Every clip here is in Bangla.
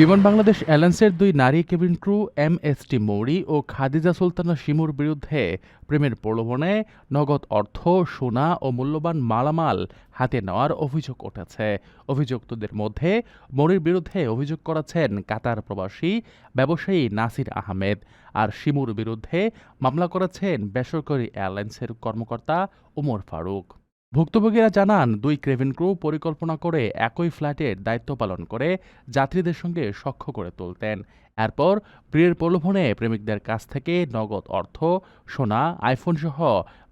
বিমান বাংলাদেশ অ্যালায়েন্সের দুই নারী cabin crew, M S T Mouri ও খাদিজা সুলতানা শিমুর বিরুদ্ধে প্রেমের প্রলোভনে নগদ অর্থ, সোনা ও মূল্যবান মালামাল হাতে নেওয়ার অভিযোগ উঠেছে। অভিযুক্তদের মধ্যে মৌরির বিরুদ্ধে অভিযোগ করেছেন কাতার প্রবাসী ব্যবসায়ী নাসির আহমেদ আর শিমুর বিরুদ্ধে মামলা করেছেন বেসরকারি এয়ারলাইন্সের কর্মকর্তা ওমর ফারুক। ভুক্তভোগীরা জানান, দুই ক্রেভেন ক্রু পরিকল্পনা করে একই ফ্ল্যাটের দায়িত্ব পালন করে যাত্রীদের সঙ্গে সখ্য করে তুলতেন। এরপর প্রিয়ের প্রলোভনে প্রেমিকদের কাছ থেকে নগদ অর্থ, সোনা, আইফোন সহ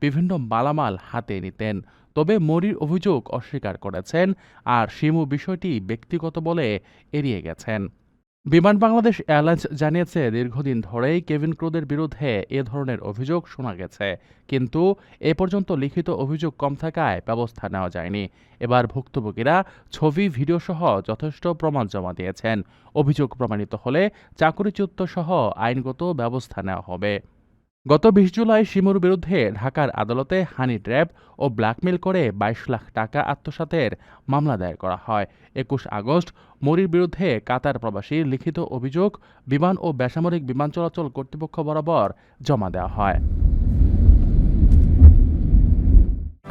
বিভিন্ন মালামাল হাতে নিতেন। তবে মরির অভিযোগ অস্বীকার করেছেন আর শিমু বিষয়টি ব্যক্তিগত বলে এড়িয়ে গেছেন। বিমান বাংলাদেশ এয়ারলাইন্স জানিয়েছে, দীর্ঘদিন ধরেই কেভিন ক্রুদের বিরুদ্ধে এ ধরনের অভিযোগ শোনা গেছে। কিন্তু এ পর্যন্ত লিখিত অভিযোগ কম থাকায় ব্যবস্থা নেওয়া যায়নি। এবার ভুক্তভোগীরা ছবি, ভিডিও সহ যথেষ্ট প্রমাণ জমা দিয়েছেন। অভিযোগ প্রমাণিত হলে চাকরিচ্যুত সহ আইনগত ব্যবস্থা নেওয়া হবে। গত বিশ জুলাই শিমুর বিরুদ্ধে ঢাকার আদালতে হানি ট্র্যাপ ও ব্ল্যাকমেল করে বাইশ লাখ টাকা আত্মসাতের মামলা দায়ের করা হয়। একুশ আগস্ট মরির বিরুদ্ধে কাতার প্রবাসীর লিখিত অভিযোগ, বিমান ও বেসামরিক বিমান চলাচল কর্তৃপক্ষ বরাবর জমা দেওয়া হয়।